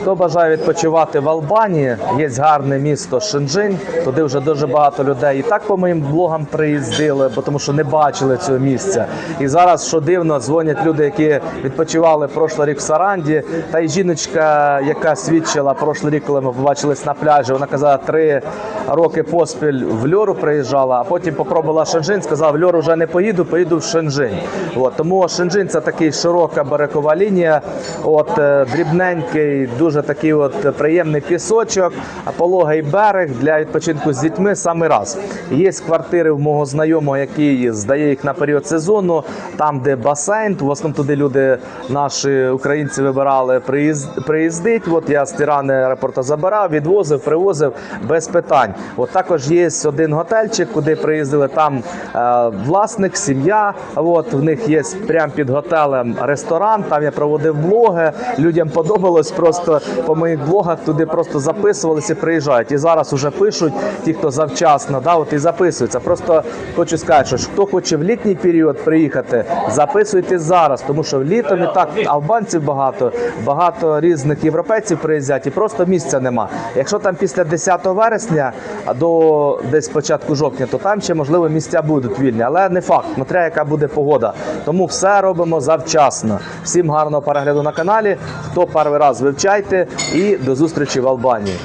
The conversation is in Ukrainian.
Хто бажає відпочивати в Албанії, є гарне місто Шенджин. Туди вже дуже багато людей і так по моїм блогам приїздили, бо тому що не бачили цього місця. І зараз, що дивно, дзвонять люди, які відпочивали прошлий рік в Саранді. Та й жіночка, яка свідчила прошлий рік, коли ми побачились на пляжі, вона казала, три роки поспіль в Льору приїжджала, а потім попробувала Шенджин, сказав, в Льору вже не поїду, поїду в Шенджин. От, тому Шенджин це такий широка берегова лінія, от, е, дрібненький, дуже такий от приємний пісочок, пологий берег для відпочинку з дітьми саме раз. Є квартири в мого знайомого, який здає їх на період сезону, там, де басейн, в основному туди люди, наші українці вибирали приїзд, приїздить. От я з Тирани аеропорту забирав, відвозив, привозив без питань. От також є один готельчик, куди приїздили там е, власник, сім'я. От в них є прямо під готелем ресторан. Там я проводив блоги. Людям подобалось просто по моїх блогах туди просто записувалися приїжджають. І зараз уже пишуть ті, хто завчасно, да, от і записуються. Просто хочу сказати, що хто хоче в літній період приїхати, записуйте зараз, тому що літом і так албанців багато, багато різних європейців приїздять і просто місця нема. Якщо там після 10 вересня до десь початку жовтня, то там ще можливо місця будуть вільні, але не факт, смотря яка буде погода. Тому все робимо завчасно. Всім гарного перегляду на каналі. Хто перший раз вивчайте і до зустрічі в Албанії.